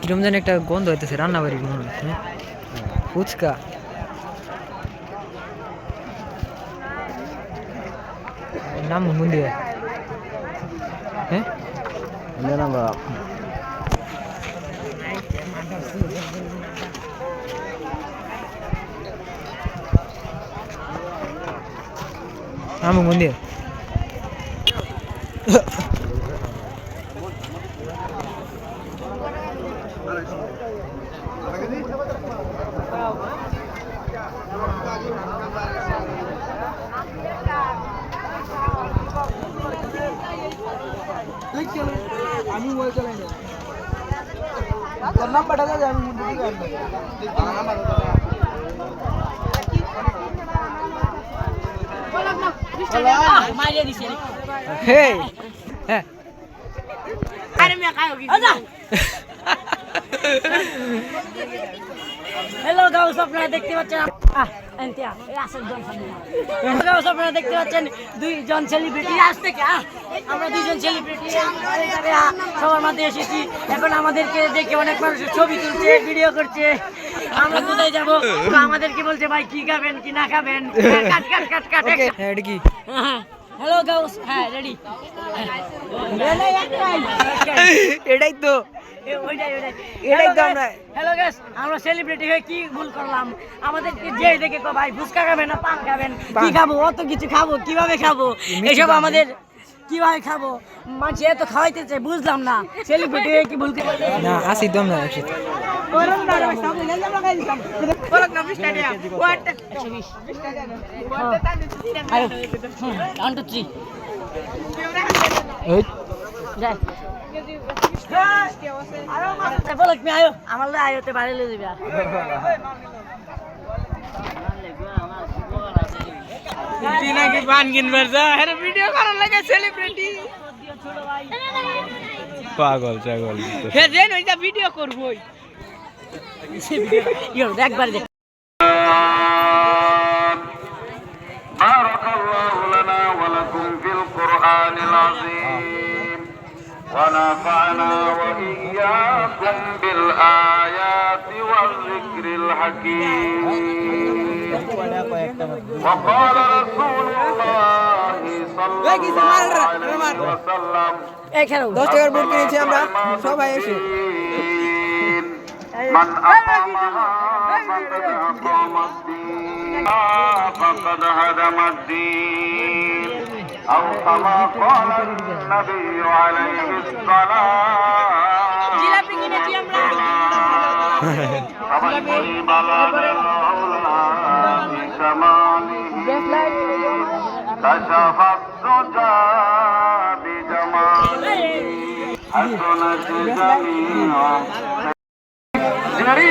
কিরম যেন একটা গন্ধ হইতেছে রান্না বাড়ির মনে হচ্ছে হ্যাঁ? ফুচকা নাম মুন্দি হ্যাঁ নাম মুন্দি আমি মোবাইল চালাই না তোর নাম পাঠা যাবে আমি আনব হে হ্যাঁ হ্যালো গাউস আপনারা দেখতে পাচ্ছেন গাউস আপনারা দেখতে পাচ্ছেন দুইজন সেলিব্রিটি আজ থেকে আমরা দুইজন সেলিব্রিটি সবার মাঝে এসেছি। এখন আমাদেরকে দেখে অনেক মানুষ ছবি তুলছে ভিডিও করছে। আমরা কোথায় যাব? তো আমাদেরকে বলছে ভাই কি খাবেন কি না খাবেন? কাট কাট কাট কাট ওকে হ্যাঁ কি? হ্যালো গাউস হ্যাঁ রেডি এটাই তো। এটাই তো আমরা- হ্যালো গাইস আমরা সেলিব্রিটি হয়ে কি ভুল করলাম? আমাদেরকে যে দেখে কো ভাই ফুচকা খাবেন না পান খাবেন? কি খাব? অত কিছু খাব? কীভাবে খাব? এসব আমাদের কীভাবে খাব? মাঝে এত খাওয়াইতেছে বুঝলাম না। সেলিব্রিটি হয়ে কি ভুল করে না আসি দম না একসাথে ওয়ান টু থ্রি ওই যাই বলক মি আয়ো আমার লাই আয়োতে বাইরে লয়ে যাবে নাকি পান কিনবার যা আরে ভিডিও করার লাগে সেলিব্রিটি পাগল ছাগল হে দেন ওইটা ভিডিও করবই ইয়ো একবার দেখ بارك الله لنا ولكم في القرآن العظيم ونفعنا وإياكم بالآيات والذكر الحكيم وقال رسول الله صلى الله عليه وسلم এই খেলো দশ টাকার বোর্ড কিনেছি আমরা সবাই এসে من أقامها فقد أقام الدين فقد هدم الدين أو كما قال النبي عليه الصلاة فمن غريب على الأولى بكماله كشف الدجى بجماله حسنت جميعا جري